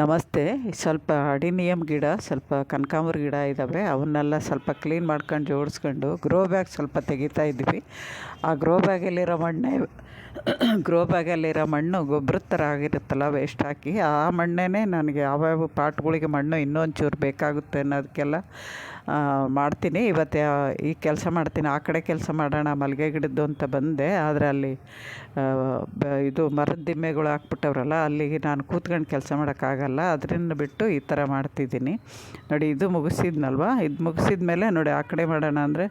ನಮಸ್ತೆ. ಸ್ವಲ್ಪ ಅಡಿನಿಯಮ್ ಗಿಡ, ಸ್ವಲ್ಪ ಕನಕಾಂಬರ ಗಿಡ ಇದ್ದಾವೆ ಅವನ್ನೆಲ್ಲ ಸ್ವಲ್ಪ ಕ್ಲೀನ್ ಮಾಡ್ಕೊಂಡು ಜೋಡಿಸ್ಕೊಂಡು ಗ್ರೋ ಬ್ಯಾಗ್ ಸ್ವಲ್ಪ ತೆಗಿತಾ ಇದ್ವಿ. ಆ ಗ್ರೋ ಬ್ಯಾಗಲ್ಲಿರೋ ಮಣ್ಣೆ, ಗ್ರೋ ಬ್ಯಾಗಲ್ಲಿರೋ ಮಣ್ಣು ಗೊಬ್ಬರದ ಥರ ಆಗಿರುತ್ತಲ್ಲ ವೇಸ್ಟ್ ಹಾಕಿ, ಆ ಮಣ್ಣೇ ನನಗೆ ಯಾವ್ಯಾವ ಪಾಟ್ಗಳಿಗೆ ಮಣ್ಣು ಇನ್ನೊಂಚೂರು ಬೇಕಾಗುತ್ತೆ ಅನ್ನೋದಕ್ಕೆಲ್ಲ ಮಾಡ್ತೀನಿ. ಇವತ್ತು ಈ ಕೆಲಸ ಮಾಡ್ತೀನಿ. ಆ ಕಡೆ ಕೆಲಸ ಮಾಡೋಣ ಮಲ್ಲಿಗೆ ಗಿಡದ್ದು ಅಂತ ಬಂದೆ. ಆದರೆ ಅಲ್ಲಿ ಇದು ಮರದ ದಿಮ್ಮೆಗಳು ಹಾಕ್ಬಿಟ್ಟವ್ರಲ್ಲ ಅಲ್ಲಿಗೆ ನಾನು ಕೂತ್ಕೊಂಡು ಕೆಲಸ ಮಾಡೋಕ್ಕಾಗಲ್ಲ. ಅದರಿಂದ ಬಿಟ್ಟು ಈ ಥರ ಮಾಡ್ತಿದ್ದೀನಿ. ನೋಡಿ, ಇದು ಮುಗಿಸಿದ್ನಲ್ವ? ಇದು ಮುಗಿಸಿದ ಮೇಲೆ ನೋಡಿ, ಆ ಕಡೆ ಮಾಡೋಣ ಅಂದರೆ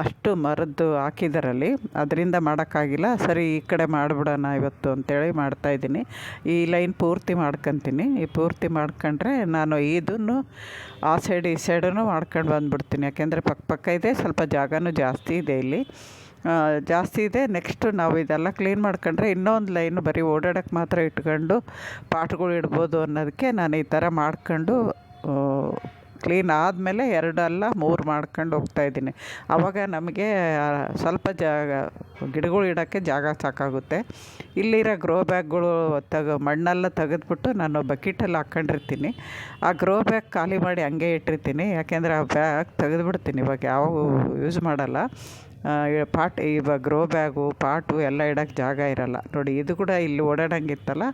ಅಷ್ಟು ಮರದ್ದು ಹಾಕಿದಾರಲ್ಲಿ. ಅದರಿಂದ ಮಾಡೋಕ್ಕಾಗಿಲ್ಲ. ಸರಿ, ಈ ಕಡೆ ಮಾಡಿಬಿಡೋಣ ಇವತ್ತು ಅಂತೇಳಿ ಮಾಡ್ತಾಯಿದ್ದೀನಿ ಈ ಲೈನ್ ಪೂರ್ತಿ ಮಾಡ್ಕೊತೀನಿ. ಈ ಪೂರ್ತಿ ಮಾಡ್ಕೊಂಡ್ರೆ ನಾನು ಇದನ್ನು ಆ ಸೈಡ್, ಈ ಸೈಡನ್ನು ಮಾಡ್ಕೊಂಡು ಬಂದ್ಬಿಡ್ತೀನಿ. ಯಾಕೆಂದರೆ ಪಕ್ಕ ಪಕ್ಕ ಇದೆ, ಸ್ವಲ್ಪ ಜಾಗನೂ ಜಾಸ್ತಿ ಇದೆ ಇಲ್ಲಿ. ಜಾಸ್ತಿ ಇದೆ. ನೆಕ್ಸ್ಟು ನಾವು ಇದೆಲ್ಲ ಕ್ಲೀನ್ ಮಾಡ್ಕೊಂಡ್ರೆ ಇನ್ನೊಂದು ಲೈನು ಬರೀ ಓಡಾಡೋಕ್ಕೆ ಮಾತ್ರ ಇಟ್ಕೊಂಡು ಪಾಟ್ಗಳು ಇಡ್ಬೋದು ಅನ್ನೋದಕ್ಕೆ ನಾನು ಈ ಥರ ಮಾಡ್ಕೊಂಡು ಕ್ಲೀನ್ ಆದಮೇಲೆ ಎರಡಲ್ಲ ಮೂರು ಮಾಡ್ಕೊಂಡು ಹೋಗ್ತಾಯಿದ್ದೀನಿ ಆವಾಗ ನಮಗೆ ಸ್ವಲ್ಪ ಜಾಗ, ಗಿಡಗಳು ಇಡೋಕ್ಕೆ ಜಾಗ ಸಾಕಾಗುತ್ತೆ. ಇಲ್ಲಿರೋ ಗ್ರೋ ಬ್ಯಾಗ್ಗಳು ತೆಗೆ, ಮಣ್ಣೆಲ್ಲ ತೆಗೆದ್ಬಿಟ್ಟು ನಾನು ಬಕೆಟಲ್ಲಿ ಹಾಕ್ಕೊಂಡಿರ್ತೀನಿ ಆ ಗ್ರೋ ಬ್ಯಾಗ್ ಖಾಲಿ ಮಾಡಿ ಹಂಗೆ ಇಟ್ಟಿರ್ತೀನಿ. ಯಾಕೆಂದರೆ ಆ ಬ್ಯಾಗ್ ತೆಗೆದ್ಬಿಡ್ತೀನಿ ಇವಾಗ, ಯಾವಾಗೂ ಯೂಸ್ ಮಾಡಲ್ಲ. ಪಾಟ್ ಇವಾಗ ಗ್ರೋ ಬ್ಯಾಗು ಪಾಟು ಎಲ್ಲ ಇಡೋಕ್ಕೆ ಜಾಗ ಇರೋಲ್ಲ. ನೋಡಿ, ಇದು ಕೂಡ ಇಲ್ಲಿ ಓಡಾಡಂಗಿತ್ತಲ್ಲ?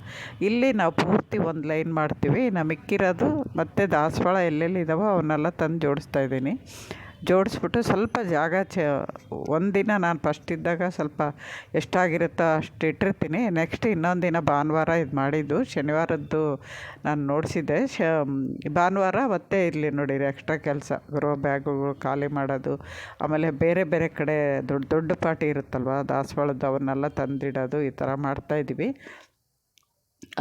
ಇಲ್ಲಿ ನಾವು ಪೂರ್ತಿ ಒಂದು ಲೈನ್ ಮಾಡ್ತೀವಿ. ನಾ ಮಿಕ್ಕಿರೋದು ಮತ್ತು ದಾಸವಾಳ ಎಲ್ಲೆಲ್ಲಿ ಇದ್ದಾವೋ ಅವನ್ನೆಲ್ಲ ತಂದು ಜೋಡಿಸ್ತಾ ಇದ್ದೀನಿ. ಜೋಡಿಸ್ಬಿಟ್ಟು ಸ್ವಲ್ಪ ಜಾಗ ಚ ಒಂದಿನ ನಾನು ಫಸ್ಟ್ ಇದ್ದಾಗ ಸ್ವಲ್ಪ ಎಷ್ಟಾಗಿರುತ್ತೋ ಅಷ್ಟು ಇಟ್ಟಿರ್ತೀನಿ. ನೆಕ್ಸ್ಟ್ ಇನ್ನೊಂದು ದಿನ ಭಾನುವಾರ ಇದು ಮಾಡಿದ್ದು. ಶನಿವಾರದ್ದು ನಾನು ನೋಡಿಸಿದ್ದೆ. ಶ ಭಾನುವಾರ ಮತ್ತೆ ಇರಲಿ ನೋಡಿರಿ ಎಕ್ಸ್ಟ್ರಾ ಕೆಲಸ. ಗ್ರೋ ಬ್ಯಾಗುಗಳು ಖಾಲಿ ಮಾಡೋದು. ಆಮೇಲೆ ಬೇರೆ ಬೇರೆ ಕಡೆ ದೊಡ್ಡ ದೊಡ್ಡ ಪಾರ್ಟಿ ಇರುತ್ತಲ್ವ, ದಾಸವಾಳದ್ದು ಅವನ್ನೆಲ್ಲ ತಂದಿಡೋದು ಈ ಥರ ಮಾಡ್ತಾಯಿದ್ವಿ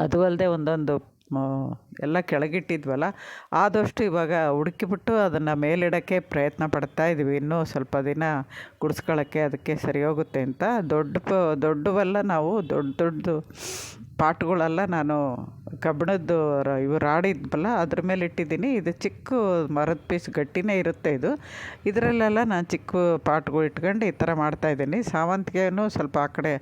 ಅದು ಅಲ್ಲದೆ ಒಂದೊಂದು ಎಲ್ಲ ಕೆಳಗಿಟ್ಟಿದ್ವಲ್ಲ, ಆದಷ್ಟು ಇವಾಗ ಹುಡುಕಿಬಿಟ್ಟು ಅದನ್ನು ಮೇಲಿಡೋಕ್ಕೆ ಪ್ರಯತ್ನ ಪಡ್ತಾ ಇದ್ವಿ. ಇನ್ನೂ ಸ್ವಲ್ಪ ದಿನ ಗುಡಿಸ್ಕೊಳ್ಳೋಕ್ಕೆ ಅದಕ್ಕೆ ಸರಿ ಹೋಗುತ್ತೆ ಅಂತ. ದೊಡ್ಡ ಪ, ದೊಡ್ಡವೆಲ್ಲ ನಾವು, ದೊಡ್ಡ, ದೊಡ್ಡದು ಪಾಟ್ಗಳೆಲ್ಲ ನಾನು ಕಬ್ಬಿಣದ್ದು ಇವು ರಾಡಿದ್ವಲ್ಲ ಅದ್ರ ಮೇಲೆ ಇಟ್ಟಿದ್ದೀನಿ. ಇದು ಚಿಕ್ಕ ಮರದ ಪೀಸ್ ಗಟ್ಟಿನೇ ಇರುತ್ತೆ ಇದು. ಇದರಲ್ಲೆಲ್ಲ ನಾನು ಚಿಕ್ಕ ಪಾಟ್ಗಳು ಇಟ್ಕೊಂಡು ಈ ಥರ ಮಾಡ್ತಾಯಿದ್ದೀನಿ ಸಾವಂತಿಗೆನೂ ಸ್ವಲ್ಪ ಆ ಕಡೆ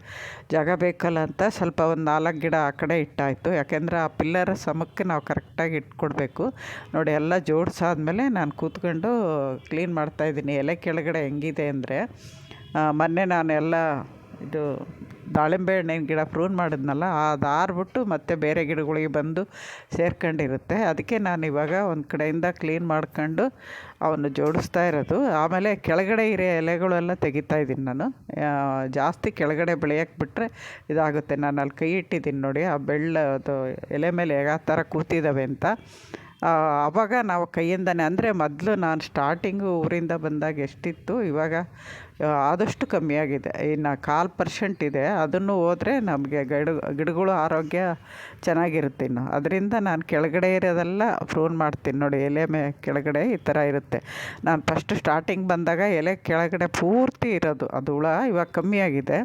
ಜಾಗ ಬೇಕಲ್ಲ ಅಂತ ಸ್ವಲ್ಪ ಒಂದು ನಾಲ್ಕು ಗಿಡ ಆ ಕಡೆ ಇಟ್ಟಾಯಿತು. ಯಾಕೆಂದರೆ ಆ ಪಿಲ್ಲರ್ ಸಮಕ್ಕೆ ನಾವು ಕರೆಕ್ಟಾಗಿ ಇಟ್ಕೊಡ್ಬೇಕು. ನೋಡಿ, ಎಲ್ಲ ಜೋಡಿಸಾದ್ಮೇಲೆ ನಾನು ಕೂತ್ಕೊಂಡು ಕ್ಲೀನ್ ಮಾಡ್ತಾಯಿದ್ದೀನಿ ಎಲೆ ಕೆಳಗಡೆ ಹೆಂಗಿದೆ ಅಂದರೆ ಮೊನ್ನೆ ನಾನು ಎಲ್ಲ ಇದು ದಾಳಿಂಬೆ ಹಣ್ಣಿನ ಗಿಡ ಪ್ರೂನ್ ಮಾಡಿದ್ನಲ್ಲ, ಅದು ಬಿಟ್ಟು ಮತ್ತೆ ಬೇರೆ ಗಿಡಗಳಿಗೆ ಬಂದು ಸೇರ್ಕೊಂಡಿರುತ್ತೆ. ಅದಕ್ಕೆ ನಾನು ಇವಾಗ ಒಂದು ಕಡೆಯಿಂದ ಕ್ಲೀನ್ ಮಾಡ್ಕೊಂಡು ಅವನ್ನು ಜೋಡಿಸ್ತಾ ಇರೋದು. ಆಮೇಲೆ ಕೆಳಗಡೆ ಇರೋ ಎಲೆಗಳೆಲ್ಲ ತೆಗಿತಾ ಇದ್ದೀನಿ ನಾನು. ಜಾಸ್ತಿ ಕೆಳಗಡೆ ಬೆಳೆಯಕ್ಕೆ ಬಿಟ್ಟರೆ ಇದಾಗುತ್ತೆ. ನಾನು ಅಲ್ಲಿ ಕೈ ಇಟ್ಟಿದ್ದೀನಿ ನೋಡಿ, ಆ ಬೆಳ್ಳ, ಅದು ಎಲೆ ಮೇಲೆ ಯಾವ ಥರ ಕೂತಿದ್ದಾವೆ ಅಂತ. ಆವಾಗ ನಾವು ಕೈಯಿಂದನೇ, ಅಂದರೆ ಮೊದಲು ನಾನು ಸ್ಟಾರ್ಟಿಂಗು ಊರಿಂದ ಬಂದಾಗ ಎಷ್ಟಿತ್ತು, ಇವಾಗ ಆದಷ್ಟು ಕಮ್ಮಿಯಾಗಿದೆ ಇನ್ನು ಕಾಲು ಪರ್ಸೆಂಟ್ ಇದೆ. ಅದನ್ನು ಹೋದರೆ ನಮಗೆ ಗಿಡ, ಗಿಡಗಳು ಆರೋಗ್ಯ ಚೆನ್ನಾಗಿರುತ್ತೆ ಇನ್ನು. ಅದರಿಂದ ನಾನು ಕೆಳಗಡೆ ಇರೋದೆಲ್ಲ ಪ್ರೂನ್ ಮಾಡ್ತೀನಿ. ನೋಡಿ, ಎಲೆ ಮೇ ಕೆಳಗಡೆ ಈ ಥರ ಇರುತ್ತೆ. ನಾನು ಫಸ್ಟ್ ಸ್ಟಾರ್ಟಿಂಗ್ ಬಂದಾಗ ಎಲೆ ಕೆಳಗಡೆ ಪೂರ್ತಿ ಇರೋದು. ಅದು ಹುಳ ಇವಾಗ ಕಮ್ಮಿಯಾಗಿದೆ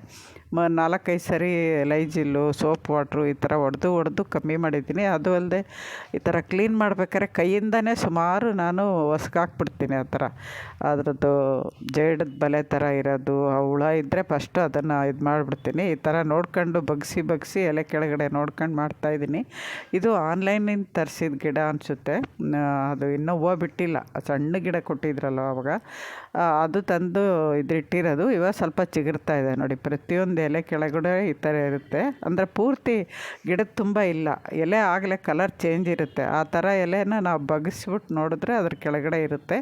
ಮ, ನಾಲ್ಕೈದು ಸರಿ ಲೈಜಿಲ್ಲು ಸೋಪ್ ವಾಟ್ರು ಈ ಥರ ಹೊಡೆದು ಹೊಡೆದು ಕಮ್ಮಿ ಮಾಡಿದ್ದೀನಿ. ಅದು ಅಲ್ಲದೆ ಈ ಥರ ಕ್ಲೀನ್ ಮಾಡ್ಬೇಕಾದ್ರೆ ಕೈಯಿಂದನೇ ಸುಮಾರು ನಾನು ಹೊಸ್ಕಾಕ್ಬಿಡ್ತೀನಿ ಆ ಥರ. ಅದರದ್ದು ಜೇಡದ ಬಲೆ ಥರ ಇರೋದು, ಆ ಹುಳ ಇದ್ದರೆ ಫಸ್ಟು ಅದನ್ನು ಇದು ಮಾಡಿಬಿಡ್ತೀನಿ. ಈ ಥರ ನೋಡ್ಕೊಂಡು ಬಗ್ಸಿ ಬಗ್ಸಿ ಎಲೆ ಕೆಳಗಡೆ ನೋಡ್ಕೊಂಡು ಮಾಡ್ತಾಯಿದ್ದೀನಿ ಇದು ಆನ್ಲೈನಿಂದ ತರಿಸಿದ ಗಿಡ ಅನಿಸುತ್ತೆ. ಅದು ಇನ್ನೂ ಹೂವು ಬಿಟ್ಟಿಲ್ಲ. ಸಣ್ಣ ಗಿಡ ಕೊಟ್ಟಿದ್ರಲ್ಲ ಅವಾಗ. ಅದು ತಂದು ಇದಿಟ್ಟಿರೋದು ಇವಾಗ ಸ್ವಲ್ಪ ಚಿಗುರ್ತಾ ಇದೆ ನೋಡಿ. ಪ್ರತಿಯೊಂದು ಎಲೆ ಕೆಳಗಡೆ ಈ ಥರ ಇರುತ್ತೆ. ಅಂದರೆ ಪೂರ್ತಿ ಗಿಡದ ತುಂಬ ಇಲ್ಲ. ಎಲೆ ಆಗಲೇ ಕಲರ್ ಚೇಂಜ್ ಇರುತ್ತೆ. ಆ ಥರ ಎಲೆನ ನಾವು ಬಗ್ಗಿಸ್ಬಿಟ್ಟು ನೋಡಿದ್ರೆ ಅದ್ರ ಕೆಳಗಡೆ ಇರುತ್ತೆ.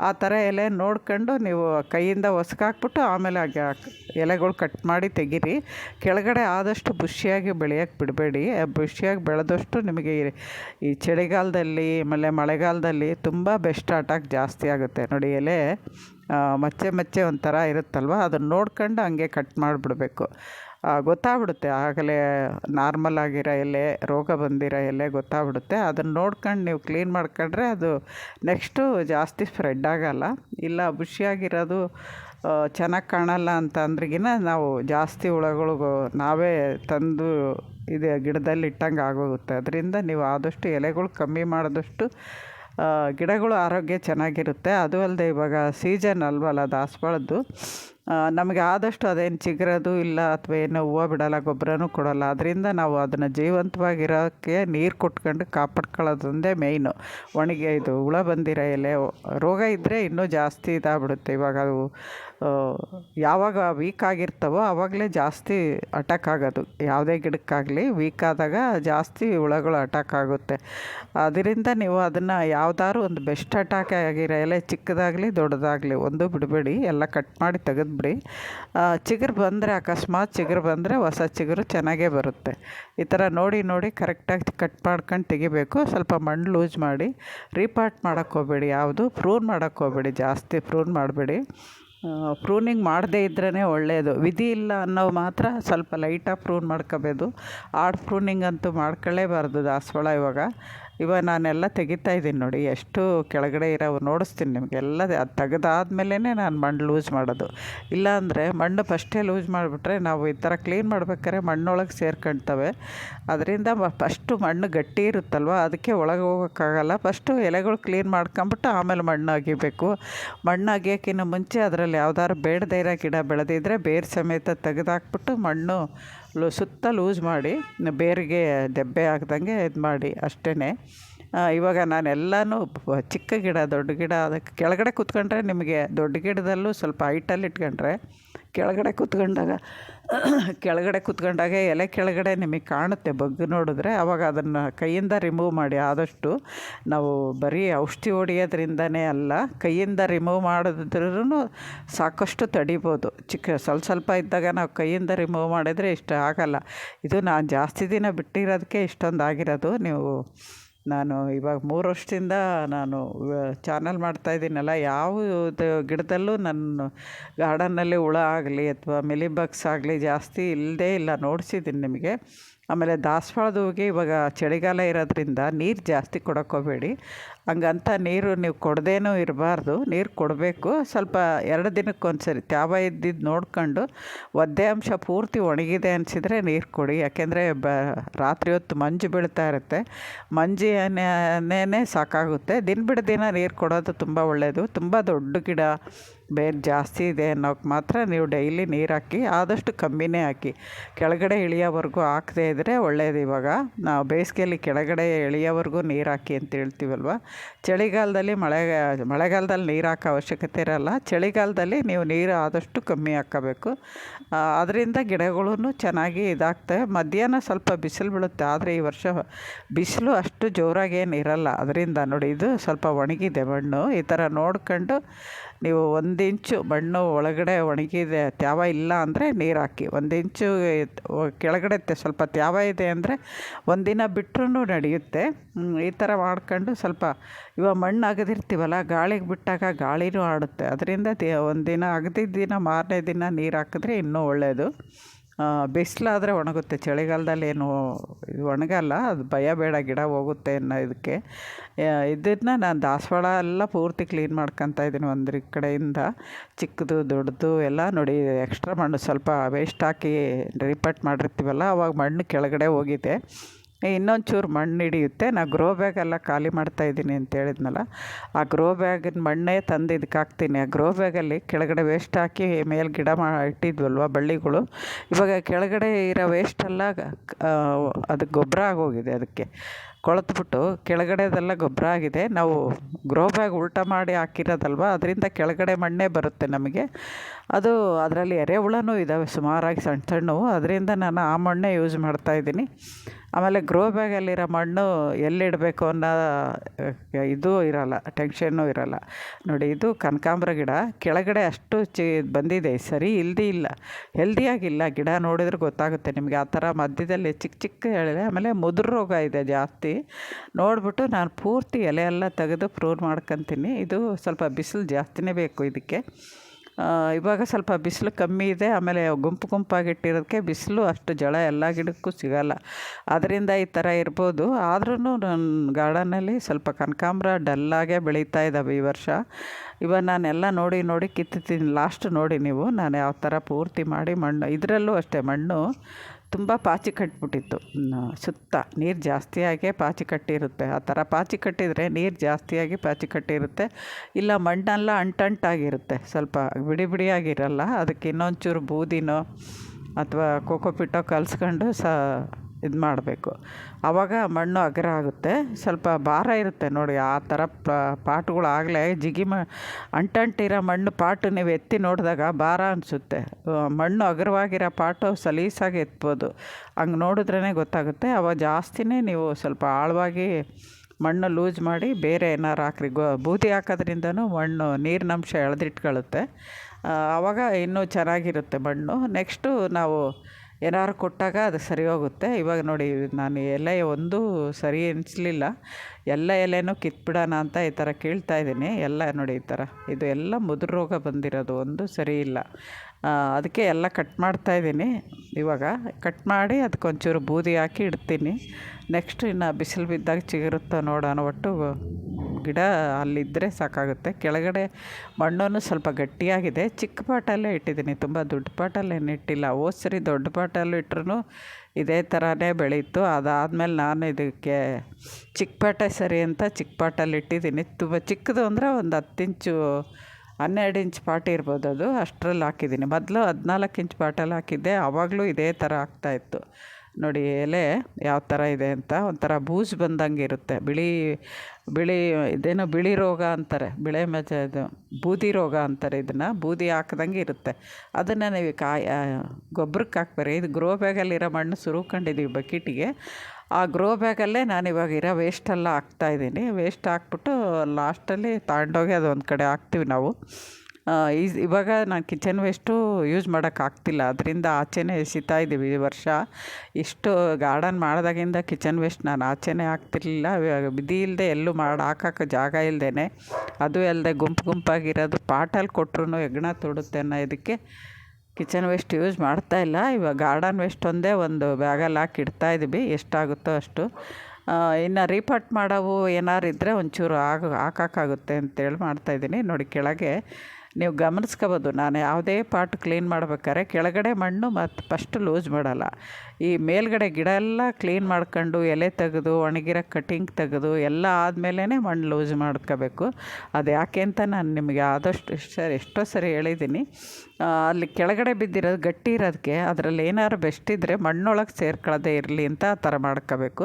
ಆ ಥರ ಎಲೆ ನೋಡ್ಕೊಂಡು ನೀವು ಕೈಯಿಂದ ಹೊಸ್ಕಾಕ್ಬಿಟ್ಟು ಆಮೇಲೆ ಹಾಗೆ ಎಲೆಗಳು ಕಟ್ ಮಾಡಿ ತೆಗೀರಿ. ಕೆಳಗಡೆ ಆದಷ್ಟು ಬುಷಿಯಾಗಿ ಬೆಳೆಯೋಕ್ಕೆ ಬಿಡಬೇಡಿ. ಬುಷಿಯಾಗಿ ಬೆಳೆದಷ್ಟು ನಿಮಗೆ ಈ- ಚಳಿಗಾಲದಲ್ಲಿ ಆಮೇಲೆ ಮಳೆಗಾಲದಲ್ಲಿ ತುಂಬ ಬೆಸ್ಟ್ ಅಟ್ಯಾಕ್ ಜಾಸ್ತಿ ಆಗುತ್ತೆ. ನೋಡಿ ಎಲೆ ಮಚ್ಚೆ ಮಚ್ಚೆ ಒಂಥರ ಇರುತ್ತಲ್ವ? ಅದನ್ನು ನೋಡ್ಕೊಂಡು ಹಂಗೆ ಕಟ್ ಮಾಡಿಬಿಡ್ಬೇಕು. ಗೊತ್ತಾಗ್ಬಿಡುತ್ತೆ. ಆಗಲೇ ನಾರ್ಮಲ್ ಆಗಿರೋ ಎಲೆ, ರೋಗ ಬಂದಿರೋ ಎಲೆ ಗೊತ್ತಾಗ್ಬಿಡುತ್ತೆ. ಅದನ್ನು ನೋಡ್ಕೊಂಡು ನೀವು ಕ್ಲೀನ್ ಮಾಡ್ಕೊಂಡ್ರೆ ಅದು ನೆಕ್ಸ್ಟು ಜಾಸ್ತಿ ಸ್ಪ್ರೆಡ್ ಆಗಲ್ಲ. ಇಲ್ಲ ಬುಷಿಯಾಗಿರೋದು ಚೆನ್ನಾಗಿ ಕಾಣಲ್ಲ ಅಂತ ಅಂದ್ರಿಗಿನ ನಾವು ಜಾಸ್ತಿ ಹುಳಗಳು ನಾವೇ ತಂದು ಇದು ಗಿಡದಲ್ಲಿ ಇಟ್ಟಂಗೆ ಆಗೋಗುತ್ತೆ. ಅದರಿಂದ ನೀವು ಆದಷ್ಟು ಎಲೆಗಳು ಕಮ್ಮಿ ಮಾಡಿದಷ್ಟು ಗಿಡಗಳು ಆರೋಗ್ಯ ಚೆನ್ನಾಗಿರುತ್ತೆ. ಅದು ಅಲ್ಲದೆ ಇವಾಗ ಸೀಸನ್ ಅಲ್ವಲ್ಲ ದಾಸವಾಳದ್ದು. ನಮಗೆ ಆದಷ್ಟು ಅದೇನು ಚಿಗರೋದು ಇಲ್ಲ ಅಥವಾ ಏನು ಹೂವು ಬಿಡೋಲ್ಲ, ಗೊಬ್ಬರನೂ ಕೊಡೋಲ್ಲ. ಅದರಿಂದ ನಾವು ಅದನ್ನು ಜೀವಂತವಾಗಿರೋಕ್ಕೆ ನೀರು ಕೊಟ್ಕೊಂಡು ಕಾಪಾಡ್ಕೊಳ್ಳೋದೊಂದೇ ಮೇಯ್ನು. ಒಣಗಿ ಇದು ಹುಳ ಬಂದಿರೋ ಎಲೆ, ರೋಗ ಇದ್ದರೆ ಇನ್ನೂ ಜಾಸ್ತಿ ಇದಾಗ್ಬಿಡುತ್ತೆ. ಇವಾಗ ಅದು ಯಾವಾಗ ವೀಕ್ ಆಗಿರ್ತವೋ ಆವಾಗಲೇ ಜಾಸ್ತಿ ಅಟ್ಯಾಕ್ ಆಗೋದು. ಯಾವುದೇ ಗಿಡಕ್ಕಾಗಲಿ ವೀಕ್ ಆದಾಗ ಜಾಸ್ತಿ ಹುಳಗಳು ಅಟ್ಯಾಕ್ ಆಗುತ್ತೆ. ಅದರಿಂದ ನೀವು ಅದನ್ನು ಯಾವ್ದಾದ್ರು ಒಂದು ಬೆಸ್ಟ್ ಅಟ್ಯಾಕ್ ಆಗಿರೋ ಎಲೆ ಚಿಕ್ಕದಾಗಲಿ ದೊಡ್ಡದಾಗಲಿ ಒಂದು ಬಿಡಬೇಡಿ, ಎಲ್ಲ ಕಟ್ ಮಾಡಿ ತೆಗೆದ್ಬಿಡಿ. ಚಿಗುರು ಬಂದರೆ ಅಕಸ್ಮಾತ್ ಚಿಗುರು ಬಂದರೆ ಹೊಸ ಚಿಗುರು ಚೆನ್ನಾಗೇ ಬರುತ್ತೆ. ಈ ಥರ ನೋಡಿ ನೋಡಿ ಕರೆಕ್ಟಾಗಿ ಕಟ್ ಮಾಡ್ಕೊಂಡು ತೆಗಿಬೇಕು. ಸ್ವಲ್ಪ ಮಣ್ಣು ಲೂಸ್ ಮಾಡಿ ರೀಪಾರ್ಟ್ ಮಾಡೋಕ್ಕೆ ಹೋಗಬೇಡಿ ಯಾವುದು ಪ್ರೂನ್ ಮಾಡೋಕ್ಕೆ ಹೋಗಬೇಡಿ ಜಾಸ್ತಿ ಪ್ರೂನ್ ಮಾಡಬೇಡಿ. ಪ್ರೂನಿಂಗ್ ಮಾಡದೇ ಇದ್ರೇ ಒಳ್ಳೆಯದು ವಿಧಿ ಇಲ್ಲ ಅನ್ನೋ ಮಾತ್ರ ಸ್ವಲ್ಪ ಲೈಟಾಗಿ ಪ್ರೂನ್ ಮಾಡ್ಕೋಬೋದು. ಆಡ್ ಪ್ರೂನಿಂಗ್ ಅಂತೂ ಮಾಡ್ಕೊಳ್ಳೇಬಾರ್ದು ದಾಸವಾಳ ಇವಾಗ. ಇವಾಗ ನಾನೆಲ್ಲ ತೆಗಿತಾ ಇದ್ದೀನಿ ನೋಡಿ, ಎಷ್ಟು ಕೆಳಗಡೆ ಇರೋವು ನೋಡಿಸ್ತೀನಿ ನಿಮಗೆ. ಎಲ್ಲ ಅದು ತೆಗೆದಾದ್ಮೇಲೆ ನಾನು ಮಣ್ಣು ಲೂಸ್ ಮಾಡೋದು. ಇಲ್ಲಾಂದರೆ ಮಣ್ಣು ಫಸ್ಟೇ ಲೂಸ್ ಮಾಡಿಬಿಟ್ರೆ ನಾವು ಈ ಥರ ಕ್ಲೀನ್ ಮಾಡ್ಬೇಕಾದ್ರೆ ಮಣ್ಣೊಳಗೆ ಸೇರ್ಕೊಳ್ತವೆ ಅದರಿಂದ ಫಸ್ಟು ಮಣ್ಣು ಗಟ್ಟಿ ಇರುತ್ತಲ್ವ, ಅದಕ್ಕೆ ಒಳಗೆ ಹೋಗೋಕ್ಕಾಗಲ್ಲ. ಫಸ್ಟು ಎಲೆಗಳು ಕ್ಲೀನ್ ಮಾಡ್ಕೊಂಬಿಟ್ಟು ಆಮೇಲೆ ಮಣ್ಣು ಅಗಿಬೇಕು ಮಣ್ಣು ಅಗಿಯೋಕ್ಕಿಂತ ಮುಂಚೆ ಅದರಲ್ಲಿ ಯಾವ್ದಾದ್ರು ಬೇಡದೇ ಇರೋ ಗಿಡ ಬೆಳೆದಿದ್ದರೆ ಬೇರೆ ಸಮೇತ ತೆಗೆದಾಕ್ಬಿಟ್ಟು ಮಣ್ಣು ಲೂ ಸುತ್ತ ಲೂಸ್ ಮಾಡಿ, ಬೇರಿಗೆ ದೆಬ್ಬೆ ಆಗ್ದಂಗೆ ಇದು ಮಾಡಿ ಅಷ್ಟೇ ಇವಾಗ ನಾನು ಎಲ್ಲನೂ ಚಿಕ್ಕ ಗಿಡ, ದೊಡ್ಡ ಗಿಡ ಅದಕ್ಕೆ ಕೆಳಗಡೆ ಕೂತ್ಕೊಂಡ್ರೆ ನಿಮಗೆ ದೊಡ್ಡ ಗಿಡದಲ್ಲೂ ಸ್ವಲ್ಪ ಹೈಟಲ್ಲಿ ಇಟ್ಕೊಂಡ್ರೆ ಕೆಳಗಡೆ ಕೂತ್ಕೊಂಡಾಗ ಕೆಳಗಡೆ ಕೂತ್ಕೊಂಡಾಗ ಎಲೆ ಕೆಳಗಡೆ ನಿಮಗೆ ಕಾಣುತ್ತೆ ಬಗ್ಗು ನೋಡಿದ್ರೆ. ಆವಾಗ ಅದನ್ನು ಕೈಯಿಂದ ರಿಮೂವ್ ಮಾಡಿ. ಆದಷ್ಟು ನಾವು ಬರೀ ಔಷಧಿ ಹೊಡಿಯೋದ್ರಿಂದನೇ ಅಲ್ಲ, ಕೈಯಿಂದ ರಿಮೂವ್ ಮಾಡಿದ್ರೂ ಸಾಕಷ್ಟು ತಡಿಬೋದು. ಚಿಕ್ಕ ಸ್ವಲ್ಪ ಸ್ವಲ್ಪ ಇದ್ದಾಗ ನಾವು ಕೈಯಿಂದ ರಿಮೂವ್ ಮಾಡಿದರೆ ಇಷ್ಟ ಆಗಲ್ಲ. ಇದು ನಾನು ಜಾಸ್ತಿ ದಿನ ಬಿಟ್ಟಿರೋದಕ್ಕೆ ಇಷ್ಟೊಂದು ಆಗಿರೋದು. ನೀವು ನಾನು ಇವಾಗ ಮೂರು ವರ್ಷದಿಂದ ನಾನು ಚಾನಲ್ ಮಾಡ್ತಾಯಿದ್ದೀನಲ್ಲ ಯಾವುದು ಗಿಡದಲ್ಲೂ ನನ್ನ ಗಾರ್ಡನ್ನಲ್ಲಿ ಹುಳ ಆಗಲಿ ಅಥವಾ ಮಿಲಿಬಗ್ಸ್ ಆಗಲಿ ಜಾಸ್ತಿ ಇಲ್ಲದೇ ಇಲ್ಲ, ನೋಡಿಸಿದ್ದೀನಿ ನಿಮಗೆ. ಆಮೇಲೆ ದಾಸವಾಳದ ಹೂವಿಗೆ ಇವಾಗ ಚಳಿಗಾಲ ಇರೋದ್ರಿಂದ ನೀರು ಜಾಸ್ತಿ ಕೊಡೋಕೆ ಹೋಗಬೇಡಿ. ಹಂಗಂತ ನೀರು ನೀವು ಕೊಡದೇನೂ ಇರಬಾರ್ದು. ನೀರು ಕೊಡಬೇಕು. ಸ್ವಲ್ಪ ಎರಡು ದಿನಕ್ಕೊಂದ್ಸರಿ ತ್ಯಾವ ಇದ್ದಿದ್ದು ನೋಡ್ಕೊಂಡು ಒದ್ದೆ ಅಂಶ ಪೂರ್ತಿ ಒಣಗಿದೆ ಅನಿಸಿದರೆ ನೀರು ಕೊಡಿ. ಯಾಕೆಂದರೆ ಬ ರಾತ್ರಿ ಹೊತ್ತು ಮಂಜು ಬೀಳ್ತಾ ಇರುತ್ತೆ. ಮಂಜಿನೇ ಸಾಕಾಗುತ್ತೆ. ದಿನ ಬಿಡ ದಿನ ನೀರು ಕೊಡೋದು ತುಂಬ ಒಳ್ಳೆಯದು ತುಂಬ ದೊಡ್ಡ ಗಿಡ ಬೇರೆ ಜಾಸ್ತಿ ಇದೆ ಅನ್ನೋಕ್ಕೆ ಮಾತ್ರ ನೀವು ಡೈಲಿ ನೀರು ಹಾಕಿ, ಆದಷ್ಟು ಕಮ್ಮಿನೇ ಹಾಕಿ. ಕೆಳಗಡೆ ಇಳಿಯೋವರೆಗೂ ಹಾಕದೇ ಇದ್ದರೆ ಒಳ್ಳೆಯದು ಇವಾಗ. ನಾವು ಬೇಸಿಗೆಯಲ್ಲಿ ಕೆಳಗಡೆ ಇಳಿಯೋವರೆಗೂ ನೀರು ಹಾಕಿ ಅಂತ ಹೇಳ್ತೀವಲ್ವ? ಚಳಿಗಾಲದಲ್ಲಿ ಮಳೆ, ಮಳೆಗಾಲದಲ್ಲಿ ನೀರು ಹಾಕೋ ಅವಶ್ಯಕತೆ ಇರಲ್ಲ. ಚಳಿಗಾಲದಲ್ಲಿ ನೀವು ನೀರು ಆದಷ್ಟು ಕಮ್ಮಿ ಹಾಕ್ಕೋಬೇಕು ಅದರಿಂದ ಗಿಡಗಳೂ ಚೆನ್ನಾಗಿ ಇದಾಗ್ತವೆ. ಮಧ್ಯಾಹ್ನ ಸ್ವಲ್ಪ ಬಿಸಿಲು ಬೀಳುತ್ತೆ, ಆದರೆ ಈ ವರ್ಷ ಬಿಸಿಲು ಅಷ್ಟು ಜೋರಾಗೇನು ಇರಲ್ಲ. ಅದರಿಂದ ನೋಡಿ, ಇದು ಸ್ವಲ್ಪ ಒಣಗಿದೆ ಮಣ್ಣು. ಈ ಥರ ನೋಡ್ಕೊಂಡು ನೀವು ಒಂದಿಂಚು ಮಣ್ಣು ಒಳಗಡೆ ಒಣಗಿದೆ, ತ್ಯಾವ ಇಲ್ಲ ಅಂದರೆ ನೀರು ಹಾಕಿ. ಒಂದು ಇಂಚು ಕೆಳಗಡೆ ಸ್ವಲ್ಪ ತ್ಯಾವ ಇದೆ ಅಂದರೆ ಒಂದಿನ ಬಿಟ್ಟರೂ ನಡೆಯುತ್ತೆ. ಈ ಥರ ಮಾಡ್ಕೊಂಡು ಸ್ವಲ್ಪ ಇವಾಗ ಮಣ್ಣು ಅಗದಿರ್ತೀವಲ್ಲ, ಗಾಳಿಗೆ ಬಿಟ್ಟಾಗ ಗಾಳಿನೂ ಆಡುತ್ತೆ. ಅದರಿಂದ ಒಂದಿನ ಅಗದಿದ್ದ ದಿನ ಮಾರನೇ ದಿನ ನೀರು ಹಾಕಿದ್ರೆ ಇನ್ನೂ ಒಳ್ಳೆಯದು ಬಿಸಿಲಾದರೆ ಒಣಗುತ್ತೆ. ಚಳಿಗಾಲದಲ್ಲಿ ಏನು ಇದು ಒಣಗಲ್ಲ. ಅದು ಭಯ ಬೇಡ, ಗಿಡ ಹೋಗುತ್ತೆ ಅನ್ನೋ ಇದಕ್ಕೆ. ಇದನ್ನು ನಾನು ದಾಸವಾಳ ಎಲ್ಲ ಪೂರ್ತಿ ಕ್ಲೀನ್ ಮಾಡ್ಕೊತಾ ಇದ್ದೀನಿ ಒಂದು ಕಡೆಯಿಂದ. ಚಿಕ್ಕದು, ದೊಡ್ಡದು ಎಲ್ಲ ನೋಡಿ ಎಕ್ಸ್ಟ್ರಾ ಮಣ್ಣು ಸ್ವಲ್ಪ ವೇಸ್ಟ್ ಹಾಕಿ ರಿಪಟ್ ಮಾಡಿರ್ತೀವಲ್ಲ, ಅವಾಗ ಮಣ್ಣು ಕೆಳಗಡೆ ಹೋಗಿದೆ. ಇನ್ನೊಂದು ಚೂರು ಮಣ್ಣು ಹಿಡಿಯುತ್ತೆ. ನಾನು ಗ್ರೋ ಬ್ಯಾಗ್ ಎಲ್ಲ ಖಾಲಿ ಮಾಡ್ತಾ ಇದ್ದೀನಿ ಅಂತ ಹೇಳಿದ್ನಲ್ಲ. ಆ ಗ್ರೋ ಬ್ಯಾಗಿನ ಮಣ್ಣೇ ತಂದು ಇದಕ್ಕೆ ಹಾಕ್ತೀನಿ. ಆ ಗ್ರೋ ಬ್ಯಾಗಲ್ಲಿ ಕೆಳಗಡೆ ವೇಸ್ಟ್ ಹಾಕಿ ಮೇಲೆ ಗಿಡ ಮಾ, ಇಟ್ಟಿದ್ವಲ್ವ ಬಳ್ಳಿಗಳು. ಇವಾಗ ಕೆಳಗಡೆ ಇರೋ ವೇಸ್ಟೆಲ್ಲ ಅದು ಗೊಬ್ಬರ ಆಗೋಗಿದೆ ಅದಕ್ಕೆ. ಕೊಳೆತ್ಬಿಟ್ಟು ಕೆಳಗಡೆದೆಲ್ಲ ಗೊಬ್ಬರ ಆಗಿದೆ. ನಾವು ಗ್ರೋ ಬ್ಯಾಗ್ ಉಲ್ಟ ಮಾಡಿ ಹಾಕಿರೋದಲ್ವ? ಅದರಿಂದ ಕೆಳಗಡೆ ಮಣ್ಣೇ ಬರುತ್ತೆ ನಮಗೆ. ಅದು ಅದರಲ್ಲಿ ಎರೆಹುಳನೂ ಇದ್ದಾವೆ ಸುಮಾರಾಗಿ ಸಣ್ಣ ಸಣ್ಣವು. ಅದರಿಂದ ನಾನು ಆ ಮಣ್ಣೇ ಯೂಸ್ ಮಾಡ್ತಾಯಿದ್ದೀನಿ ಆಮೇಲೆ ಗ್ರೋ ಬ್ಯಾಗಲ್ಲಿರೋ ಮಣ್ಣು ಎಲ್ಲಿಡಬೇಕು ಅನ್ನೋ ಇದು ಇರೋಲ್ಲ ಟೆನ್ಷನ್ನು ಇರೋಲ್ಲ. ನೋಡಿ, ಇದು ಕನಕಾಂಬ್ರ ಗಿಡ. ಕೆಳಗಡೆ ಅಷ್ಟು ಚಿ, ಬಂದಿದೆ. ಸರಿ ಇಲ್ದಿ ಇಲ್ಲ. ಹೆಲ್ದಿಯಾಗಿಲ್ಲ ಗಿಡ ನೋಡಿದ್ರೆ ಗೊತ್ತಾಗುತ್ತೆ ನಿಮಗೆ. ಆ ಥರ ಮಧ್ಯದಲ್ಲಿ ಚಿಕ್ಕ ಚಿಕ್ಕ ಹೇಳಿದೆ ಆಮೇಲೆ ಮುದ್ರ ರೋಗ ಇದೆ ಜಾಸ್ತಿ. ನೋಡಿಬಿಟ್ಟು ನಾನು ಪೂರ್ತಿ ಎಲೆ ಎಲ್ಲ ತೆಗೆದು ಪ್ರೂನ್ ಮಾಡ್ಕೊತೀನಿ. ಇದು ಸ್ವಲ್ಪ ಬಿಸಿಲು ಜಾಸ್ತಿನೇ ಬೇಕು ಇದಕ್ಕೆ. ಇವಾಗ ಸ್ವಲ್ಪ ಬಿಸಿಲು ಕಮ್ಮಿ ಇದೆ, ಆಮೇಲೆ ಗುಂಪು ಗುಂಪಾಗಿಟ್ಟಿರೋದಕ್ಕೆ ಬಿಸಿಲು ಅಷ್ಟು ಜಳ ಎಲ್ಲ ಗಿಡಕ್ಕೂ ಸಿಗಲ್ಲ. ಅದರಿಂದ ಈ ಥರ ಇರ್ಬೋದು. ಆದ್ರೂ ನನ್ನ ಗಾರ್ಡನಲ್ಲಿ ಸ್ವಲ್ಪ ಕನಕಾಂಬರ ಡಲ್ಲಾಗೆ ಬೆಳೀತಾ ಇದ್ದಾವೆ ಈ ವರ್ಷ. ಇವಾಗ ನಾನೆಲ್ಲ ನೋಡಿ ನೋಡಿ ಕಿತ್ತಿದ್ದೀನಿ, ಲಾಸ್ಟ್ ನೋಡಿ ನೀವು. ನಾನು ಯಾವ ಥರ ಪೂರ್ತಿ ಮಾಡಿ ಮಣ್ಣು, ಇದರಲ್ಲೂ ಅಷ್ಟೇ ಮಣ್ಣು. ತುಂಬ ಪಾಚಿ ಕಟ್ಟಿಬಿಟ್ಟಿತ್ತು ಸುತ್ತ ನೀರು ಜಾಸ್ತಿಯಾಗೇ ಪಾಚಿ ಕಟ್ಟಿರುತ್ತೆ. ಆ ಥರ ಪಾಚಿ ಕಟ್ಟಿದರೆ ನೀರು ಜಾಸ್ತಿಯಾಗಿ ಪಾಚಿ ಕಟ್ಟಿರುತ್ತೆ. ಇಲ್ಲ ಮಣ್ಣೆಲ್ಲ ಅಂಟಂಟಾಗಿರುತ್ತೆ. ಸ್ವಲ್ಪ ಬಿಡಿ ಬಿಡಿಯಾಗಿರಲ್ಲ. ಅದಕ್ಕೆ ಇನ್ನೊಂಚೂರು ಬೂದಿನೋ ಅಥವಾ ಕೋಕೋಪಿಟೋ ಕಲಿಸ್ಕೊಂಡು ಸ ಇದು ಮಾಡಬೇಕು. ಆವಾಗ ಮಣ್ಣು ಅಗರ ಆಗುತ್ತೆ. ಸ್ವಲ್ಪ ಭಾರ ಇರುತ್ತೆ ನೋಡಿ ಆ ಥರ ಪಾಟ್ಗಳು ಆಗಲೇ ಜಿಗಿ ಮ, ಅಂಟಂಟಿರೋ ಮಣ್ಣು ಪಾಟು ನೀವು ಎತ್ತಿ ನೋಡಿದಾಗ ಭಾರ ಅನಿಸುತ್ತೆ. ಮಣ್ಣು ಅಗರವಾಗಿರೋ ಪಾಟು ಸಲೀಸಾಗಿ ಎತ್ಬೋದು. ಹಂಗೆ ನೋಡಿದ್ರೇ ಗೊತ್ತಾಗುತ್ತೆ. ಅವಾಗ ಜಾಸ್ತಿನೇ ನೀವು ಸ್ವಲ್ಪ ಆಳವಾಗಿ ಮಣ್ಣು ಲೂಸ್ ಮಾಡಿ ಬೇರೆ ಏನಾರು ಹಾಕ್ರಿ. ಗೋ, ಬೂದಿ ಹಾಕೋದ್ರಿಂದನೂ ಮಣ್ಣು ನೀರಿನಂಶ ಎಳೆದಿಟ್ಕೊಳ್ಳುತ್ತೆ ಆವಾಗ ಇನ್ನೂ ಚೆನ್ನಾಗಿರುತ್ತೆ ಮಣ್ಣು. ನೆಕ್ಸ್ಟು ನಾವು ಏನಾದ್ರು ಕೊಟ್ಟಾಗ ಅದು ಸರಿ ಹೋಗುತ್ತೆ. ಇವಾಗ ನೋಡಿ, ನಾನು ಎಲೆ ಒಂದು ಸರಿ ಎನಿಸ್ಲಿಲ್ಲ ಎಲ್ಲ ಎಲೆನೂ ಕಿತ್ಬಿಡೋಣ ಅಂತ ಈ ಥರ ಕೇಳ್ತಾ ಇದ್ದೀನಿ. ಎಲ್ಲ ನೋಡಿ ಈ ಥರ. ಇದು ಎಲ್ಲ ಮುದ್ರ ರೋಗ ಬಂದಿರೋದು, ಒಂದು ಸರಿ ಇಲ್ಲ. ಅದಕ್ಕೆ ಎಲ್ಲ ಕಟ್ ಮಾಡ್ತಾ ಇದ್ದೀನಿ. ಇವಾಗ ಕಟ್ ಮಾಡಿ ಅದಕ್ಕೆ ಒಂಚೂರು ಬೂದಿ ಹಾಕಿ ಇಡ್ತೀನಿ. ನೆಕ್ಸ್ಟ್ ಇನ್ನು ಬಿಸಿಲು ಬಿದ್ದಾಗ ಚಿಗುರುತ್ತೋ ನೋಡೋಣ ಒಟ್ಟು. ಗಿಡ ಅಲ್ಲಿದ್ದರೆ ಸಾಕಾಗುತ್ತೆ. ಕೆಳಗಡೆ ಮಣ್ಣು ಸ್ವಲ್ಪ ಗಟ್ಟಿಯಾಗಿದೆ. ಚಿಕ್ಕ ಪಾಟಲ್ಲೇ ಇಟ್ಟಿದ್ದೀನಿ. ತುಂಬ ದೊಡ್ಡ ಪಾಟಲ್ಲೇನು ಇಟ್ಟಿಲ್ಲ. ಹೋದ ಸರಿ ದೊಡ್ಡ ಪಾಟಲ್ಲಿ ಇಟ್ರೂ ಇದೇ ಥರನೇ ಬೆಳೀತು. ಅದಾದಮೇಲೆ ನಾನು ಇದಕ್ಕೆ ಚಿಕ್ಕ ಪಾಟೆ ಸರಿ ಅಂತ ಚಿಕ್ಕ ಪಾಟಲ್ಲಿ ಇಟ್ಟಿದ್ದೀನಿ. ತುಂಬ ಚಿಕ್ಕದು ಅಂದರೆ ಒಂದು ಹತ್ತು ಇಂಚು, ಹನ್ನೆರಡು ಇಂಚ್ ಪಾಟಿ ಇರ್ಬೋದು ಅದು. ಅಷ್ಟರಲ್ಲಿ ಹಾಕಿದ್ದೀನಿ. ಮೊದಲು ಹದಿನಾಲ್ಕು ಇಂಚ್ ಪಾಟಲ್ಲಿ ಹಾಕಿದ್ದೆ. ಆವಾಗಲೂ ಇದೇ ಥರ ಆಗ್ತಾಯಿತ್ತು ನೋಡಿ ಎಲೆ ಯಾವ ಥರ ಇದೆ ಅಂತ ಒಂಥರ ಬೂಜು ಬಂದಂಗೆ ಇರುತ್ತೆ. ಬಿಳಿ ಬಿಳಿ ಇದೇನೋ ಬಿಳಿ ರೋಗ ಅಂತಾರೆ. ಬಿಳೆ ಮಜ ಇದು ಬೂದಿ ರೋಗ ಅಂತಾರೆ ಇದನ್ನು. ಬೂದಿ ಹಾಕ್ದಂಗೆ ಇರುತ್ತೆ. ಅದನ್ನು ನೀವು ಕಾಯಿ ಗೊಬ್ಬರಕ್ಕೆ ಹಾಕ್ಬೇಡಿ. ಇದು ಗ್ರೋ ಬ್ಯಾಗಲ್ಲಿರೋ ಮಣ್ಣು ಸುರುಕೊಂಡಿದ್ದೀವಿ ಬಕೆಟಿಗೆ. ಆ ಗ್ರೋ ಬ್ಯಾಗಲ್ಲೇ ನಾನು ಇವಾಗ ಇರೋ ವೇಸ್ಟೆಲ್ಲ ಹಾಕ್ತಾಯಿದ್ದೀನಿ ವೇಸ್ಟ್ ಹಾಕ್ಬಿಟ್ಟು ಲಾಸ್ಟಲ್ಲಿ ತಗೊಂಡೋಗಿ ಅದೊಂದು ಕಡೆ ಹಾಕ್ತೀವಿ ನಾವು. ಈಸ್ ಇವಾಗ ನಾನು ಕಿಚನ್ ವೇಸ್ಟು ಯೂಸ್ ಮಾಡೋಕ್ಕಾಗ್ತಿಲ್ಲ ಅದರಿಂದ ಆಚೆನೇ ಎಸಿತಾ ಇದ್ದೀವಿ ಈ ವರ್ಷ. ಇಷ್ಟು ಗಾರ್ಡನ್ ಮಾಡಿದಾಗಿಂದ ಕಿಚನ್ ವೇಸ್ಟ್ ನಾನು ಆಚೆನೇ ಹಾಕ್ತಿರ್ಲಿಲ್ಲ ಬಿದಿ ಇಲ್ಲದೆ ಎಲ್ಲೂ ಮಾಡಿ, ಹಾಕೋಕೆ ಜಾಗ ಇಲ್ಲದೇ ಅದು ಅಲ್ಲದೆ ಗುಂಪು ಗುಂಪಾಗಿರೋದು ಪಾಟಲ್ಲಿ ಕೊಟ್ಟರು ಹೆಗ್ಣ ತೊಡುತ್ತೆ ಅನ್ನೋ ಇದಕ್ಕೆ ಕಿಚನ್ ವೇಸ್ಟ್ ಯೂಸ್ ಮಾಡ್ತಾ ಇಲ್ಲ. ಇವಾಗ ಗಾರ್ಡನ್ ವೇಸ್ಟ್ ಒಂದೇ ಒಂದು ಬ್ಯಾಗಲ್ಲಿ ಹಾಕಿ ಇಡ್ತಾಯಿದ್ದೀವಿ ಎಷ್ಟಾಗುತ್ತೋ ಅಷ್ಟು. ಇನ್ನು ರೀಪಾಟ್ ಮಾಡೋವು ಏನಾರು ಇದ್ದರೆ ಒಂಚೂರು ಆಗ ಹಾಕೋಕ್ಕಾಗುತ್ತೆ ಅಂತೇಳಿ ಮಾಡ್ತಾಯಿದ್ದೀನಿ ನೋಡಿ ಕೆಳಗೆ ನೀವು ಗಮನಿಸ್ಕೋಬೋದು. ನಾನು ಯಾವುದೇ ಪಾಟ್ ಕ್ಲೀನ್ ಮಾಡ್ಬೇಕಾದ್ರೆ ಕೆಳಗಡೆ ಮಣ್ಣು ಮತ್ತು ಫಸ್ಟ್ ಲೂಸ್ ಮಾಡಲ್ಲ. ಈ ಮೇಲ್ಗಡೆ ಗಿಡ ಎಲ್ಲ ಕ್ಲೀನ್ ಮಾಡ್ಕೊಂಡು ಎಲೆ ತೆಗೆದು, ಒಣಗಿರೋ ಕಟಿಂಗ್ ತೆಗೆದು ಎಲ್ಲ ಆದಮೇಲೇ ಮಣ್ಣು ಲೂಸ್ ಮಾಡ್ಕೋಬೇಕು. ಅದು ಯಾಕೆ ಅಂತ ನಾನು ನಿಮಗೆ ಆದಷ್ಟು ಸರಿ ಎಷ್ಟೋ ಸರಿ ಹೇಳಿದ್ದೀನಿ. ಅಲ್ಲಿ ಕೆಳಗಡೆ ಬಿದ್ದಿರೋದು ಗಟ್ಟಿ ಇರೋದಕ್ಕೆ ಅದರಲ್ಲಿ ಏನಾದ್ರು ಬೆಸ್ಟ್ ಇದ್ದರೆ ಮಣ್ಣೊಳಗೆ ಸೇರ್ಕೊಳ್ಳೋದೇ ಇರಲಿ ಅಂತ ಆ ಥರ ಮಾಡ್ಕೋಬೇಕು.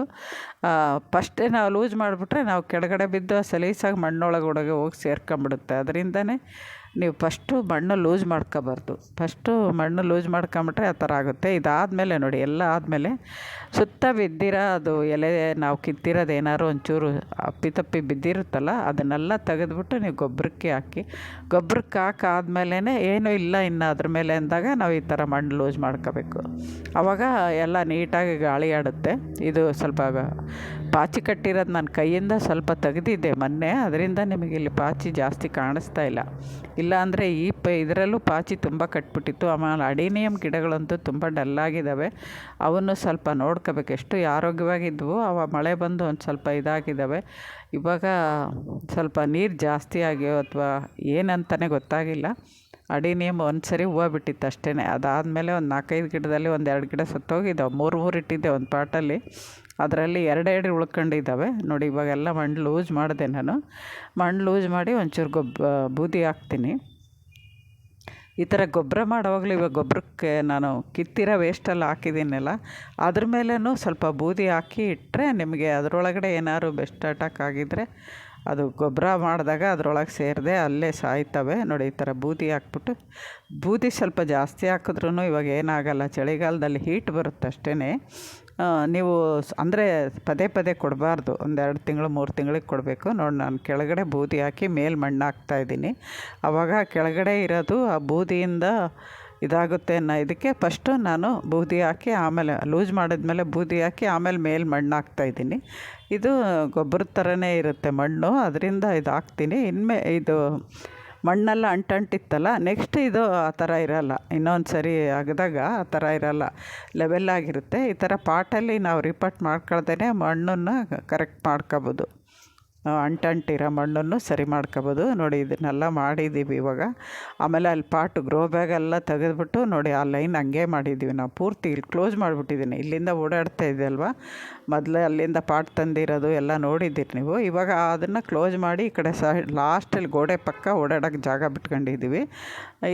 ಫಸ್ಟೇ ನಾವು ಲೂಸ್ ಮಾಡಿಬಿಟ್ರೆ ನಾವು ಕೆಳಗಡೆ ಬಿದ್ದು ಸಲೀಸಾಗಿ ಮಣ್ಣೊಳಗೆ ಒಳಗೆ ಹೋಗಿ ಸೇರ್ಕೊಂಬಿಡುತ್ತೆ ಅದರಿಂದನೇ ನೀವು ಫಸ್ಟು ಮಣ್ಣು ಲೂಸ್ ಮಾಡ್ಕೋಬಾರ್ದು. ಫಸ್ಟು ಮಣ್ಣು ಲೂಸ್ ಮಾಡ್ಕೊಂಬಿಟ್ರೆ ಆ ಥರ ಆಗುತ್ತೆ. ಇದಾದಮೇಲೆ ನೋಡಿ, ಎಲ್ಲ ಆದಮೇಲೆ ಸುತ್ತ ಬಿದ್ದಿರೋ ಅದು ಎಲೆ, ನಾವು ಕಿತ್ತಿರೋದು ಏನಾದ್ರು ಒಂಚೂರು ಅಪ್ಪಿ ತಪ್ಪಿ ಬಿದ್ದಿರುತ್ತಲ್ಲ, ಅದನ್ನೆಲ್ಲ ತೆಗೆದ್ಬಿಟ್ಟು ನೀವು ಗೊಬ್ಬರಕ್ಕೆ ಹಾಕಿ, ಗೊಬ್ಬರಕ್ಕೆ ಹಾಕಾದ್ಮೇಲೆ ಏನೂ ಇಲ್ಲ ಇನ್ನು ಅದ್ರ ಮೇಲೆ ಅಂದಾಗ ನಾವು ಈ ಥರ ಮಣ್ಣು ಲೂಸ್ ಮಾಡ್ಕೋಬೇಕು. ಆವಾಗ ಎಲ್ಲ ನೀಟಾಗಿ ಗಾಳಿ ಆಡುತ್ತೆ. ಇದು ಸ್ವಲ್ಪ ಪಾಚಿ ಕಟ್ಟಿರೋದು ನನ್ನ ಕೈಯಿಂದ ಸ್ವಲ್ಪ ತೆಗೆದಿದ್ದೆ ಮೊನ್ನೆ. ಅದರಿಂದ ನಿಮಗೆ ಇಲ್ಲಿ ಪಾಚಿ ಜಾಸ್ತಿ ಕಾಣಿಸ್ತಾ ಇಲ್ಲ. ಇಲ್ಲ ಅಂದರೆ ಈ ಪ ಇದರಲ್ಲೂ ಪಾಚಿ ತುಂಬ ಕಟ್ಬಿಟ್ಟಿತ್ತು. ಆಮೇಲೆ ಅಡಿನಿಯಮ್ ಗಿಡಗಳಂತೂ ತುಂಬ ಡಲ್ಲಾಗಿದ್ದಾವೆ ಅವನ್ನು ಸ್ವಲ್ಪ ನೋಡ್ಕೋಬೇಕು. ಎಷ್ಟು ಆರೋಗ್ಯವಾಗಿದ್ವು, ಅವ ಮಳೆ ಬಂದು ಒಂದು ಸ್ವಲ್ಪ ಇದಾಗಿದ್ದಾವೆ ಇವಾಗ ಸ್ವಲ್ಪ ನೀರು ಜಾಸ್ತಿ ಆಗ್ಯೋ ಅಥವಾ ಏನಂತಲೇ ಗೊತ್ತಾಗಿಲ್ಲ. ಅಡಿನಿಯಮ್ ಒಂದು ಸರಿ ಹೂವು ಬಿಟ್ಟಿತ್ತು ಅಷ್ಟೇ ಅದಾದಮೇಲೆ ಒಂದು ನಾಲ್ಕೈದು ಗಿಡದಲ್ಲಿ ಒಂದು ಎರಡು ಗಿಡ ಸತ್ತೋಗಿದ್ದಾವೆ. ಮೂರು ಮೂರು ಇಟ್ಟಿದ್ದೆ ಒಂದು ಪಾಟಲ್ಲಿ. ಅದರಲ್ಲಿ ಎರಡೆರಡು ಉಳ್ಕೊಂಡಿದ್ದಾವೆ. ನೋಡಿ, ಇವಾಗೆಲ್ಲ ಮಣ್ಣು ಲೂಸ್ ಮಾಡಿದೆ ನಾನು. ಮಣ್ಣು ಲೂಸ್ ಮಾಡಿ ಒಂಚೂರು ಗೊಬ್ಬ ಬೂದಿ ಹಾಕ್ತೀನಿ. ಈ ಥರ ಗೊಬ್ಬರ ಮಾಡೋವಾಗಲೂ ಇವಾಗ ಗೊಬ್ಬರಕ್ಕೆ ನಾನು ಕಿತ್ತಿರೋ ವೇಸ್ಟಲ್ಲಿ ಹಾಕಿದ್ದೀನಲ್ಲ, ಅದ್ರ ಮೇಲೂ ಸ್ವಲ್ಪ ಬೂದಿ ಹಾಕಿ ಇಟ್ಟರೆ ನಿಮಗೆ ಅದರೊಳಗಡೆ ಏನಾದ್ರು ಬೆಸ್ಟ್ ಅಟ್ಯಾಕ್ ಆಗಿದ್ದರೆ ಅದು ಗೊಬ್ಬರ ಮಾಡಿದಾಗ ಅದರೊಳಗೆ ಸೇರಿದೆ ಅಲ್ಲೇ ಸಾಯ್ತವೆ. ನೋಡಿ, ಈ ಥರ ಬೂದಿ ಹಾಕ್ಬಿಟ್ಟು, ಬೂದಿ ಸ್ವಲ್ಪ ಜಾಸ್ತಿ ಹಾಕಿದ್ರೂ ಇವಾಗ ಏನಾಗಲ್ಲ. ಚಳಿಗಾಲದಲ್ಲಿ ಹೀಟ್ ಬರುತ್ತೆ ಅಷ್ಟೇ ನೀವು ಅಂದರೆ ಪದೇ ಪದೇ ಕೊಡಬಾರ್ದು. ಒಂದೆರಡು ತಿಂಗಳು, ಮೂರು ತಿಂಗಳಿಗೆ ಕೊಡಬೇಕು. ನೋಡಿ, ನಾನು ಕೆಳಗಡೆ ಬೂದಿ ಹಾಕಿ ಮೇಲೆ ಮಣ್ಣು ಹಾಕ್ತಾಯಿದ್ದೀನಿ ಆವಾಗ ಕೆಳಗಡೆ ಇರೋದು ಆ ಬೂದಿಯಿಂದ ಇದಾಗುತ್ತೆ ಅನ್ನೋ ಇದಕ್ಕೆ ಫಸ್ಟು ನಾನು ಬೂದಿ ಹಾಕಿ ಆಮೇಲೆ ಲೂಸ್ ಮಾಡಿದ್ಮೇಲೆ ಬೂದಿ ಹಾಕಿ ಆಮೇಲೆ ಮೇಲೆ ಮಣ್ಣು ಹಾಕ್ತಾಯಿದ್ದೀನಿ ಇದು ಗೊಬ್ಬರದ ಥರನೇ ಇರುತ್ತೆ ಮಣ್ಣು, ಅದರಿಂದ ಇದು ಹಾಕ್ತೀನಿ. ಇನ್ಮೇ ಇದು ಮಣ್ಣೆಲ್ಲ ಅಂಟಂಟಿತ್ತಲ್ಲ ನೆಕ್ಸ್ಟ್ ಇದು ಆ ಥರ ಇರೋಲ್ಲ. ಇನ್ನೊಂದು ಸರಿ ಅಗದಾಗ ಆ ಥರ ಇರೋಲ್ಲ. ಲೆವೆಲ್ ಆಗಿರುತ್ತೆ. ಈ ಥರ ಪಾಟಲ್ಲಿ ನಾವು ರಿಪೋರ್ಟ್ ಮಾಡ್ಕೊಳ್ದೇ ಮಣ್ಣನ್ನು ಕರೆಕ್ಟ್ ಮಾಡ್ಕೊಬೋದು. ಅಂಟಂಟಿರೋ ಮಣ್ಣನ್ನು ಸರಿ ಮಾಡ್ಕೊಬೋದು. ನೋಡಿ, ಇದನ್ನೆಲ್ಲ ಮಾಡಿದ್ದೀವಿ ಇವಾಗ. ಆಮೇಲೆ ಅಲ್ಲಿ ಪಾಟ್ ಗ್ರೋ ಬ್ಯಾಗ್ ಎಲ್ಲ ತೆಗೆದ್ಬಿಟ್ಟು ನೋಡಿ, ಆ ಲೈನ್ ಹಂಗೆ ಮಾಡಿದ್ದೀವಿ ನಾವು. ಪೂರ್ತಿ ಇಲ್ಲಿ ಕ್ಲೋಸ್ ಮಾಡಿಬಿಟ್ಟಿದ್ದೀನಿ. ಇಲ್ಲಿಂದ ಓಡಾಡ್ತಾ ಇದೆ ಅಲ್ವಾ? ಮೊದಲೇ ಅಲ್ಲಿಂದ ಪಾಟ್ ತಂದಿರೋದು ಎಲ್ಲ ನೋಡಿದ್ದೀರಿ ನೀವು. ಇವಾಗ ಅದನ್ನು ಕ್ಲೋಸ್ ಮಾಡಿ ಈ ಕಡೆ ಸಹ ಲಾಸ್ಟಲ್ಲಿ ಗೋಡೆ ಪಕ್ಕ ಓಡಾಡೋಕ್ಕೆ ಜಾಗ ಬಿಟ್ಕೊಂಡಿದ್ದೀವಿ.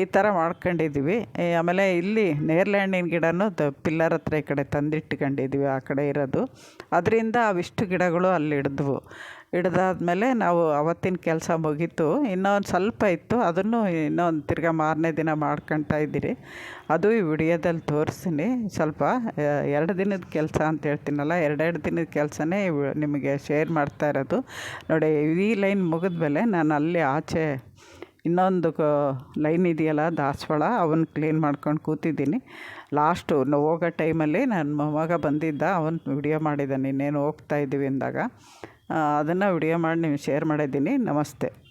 ಈ ಥರ ಮಾಡ್ಕೊಂಡಿದ್ದೀವಿ. ಆಮೇಲೆ ಇಲ್ಲಿ ನೇರ್ಲ್ಯಾಂಡಿನ ಗಿಡನೂ ದ ಪಿಲ್ಲರ್ ಹತ್ರ ಈ ಕಡೆ ತಂದಿಟ್ಕೊಂಡಿದ್ದೀವಿ ಆ ಕಡೆ ಇರೋದು. ಅದರಿಂದ ಅವಿಷ್ಟು ಗಿಡಗಳು ಅಲ್ಲಿ ಹಿಡಿದ್ವು. ಹಿಡ್ದಾದ್ಮೇಲೆ ನಾವು ಅವತ್ತಿನ ಕೆಲಸ ಮುಗೀತು. ಇನ್ನೊಂದು ಸ್ವಲ್ಪ ಇತ್ತು. ಅದನ್ನು ಇನ್ನೊಂದು ತಿರ್ಗ ಮಾರನೇ ದಿನ ಮಾಡ್ಕೊಳ್ತಾ ಇದ್ದೀರಿ. ಅದು ಈ ವಿಡಿಯೋದಲ್ಲಿ ತೋರಿಸ್ತೀನಿ. ಸ್ವಲ್ಪ ಎರಡು ದಿನದ ಕೆಲಸ ಅಂತ ಹೇಳ್ತೀನಲ್ಲ, ಎರಡೆರಡು ದಿನದ ಕೆಲಸನೇ ನಿಮಗೆ ಶೇರ್ ಮಾಡ್ತಾ ಇರೋದು. ನೋಡಿ, ಈ ಲೈನ್ ಮುಗಿದ್ಮೇಲೆ ನಾನು ಅಲ್ಲಿ ಆಚೆ ಇನ್ನೊಂದು ಲೈನ್ ಇದೆಯಲ್ಲ, ದಾಸವಾಳ ಅವನ್ನ ಕ್ಲೀನ್ ಮಾಡ್ಕೊಂಡು ಕೂತಿದ್ದೀನಿ. ಲಾಸ್ಟು ಹೋಗೋ ಟೈಮಲ್ಲಿ ನನ್ನ ಮೊಮ್ಮಗ ಬಂದಿದ್ದ, ಅವನು ವಿಡಿಯೋ ಮಾಡಿದ್ದಾನೆ, ಇನ್ನೇನು ಹೋಗ್ತಾ ಇದ್ದೀವಿ ಅಂದಾಗ. ಅದನ್ನು ವಿಡಿಯೋ ಮಾಡಿ ನೀವು ಶೇರ್ ಮಾಡಿದ್ದೀನಿ. ನಮಸ್ತೆ.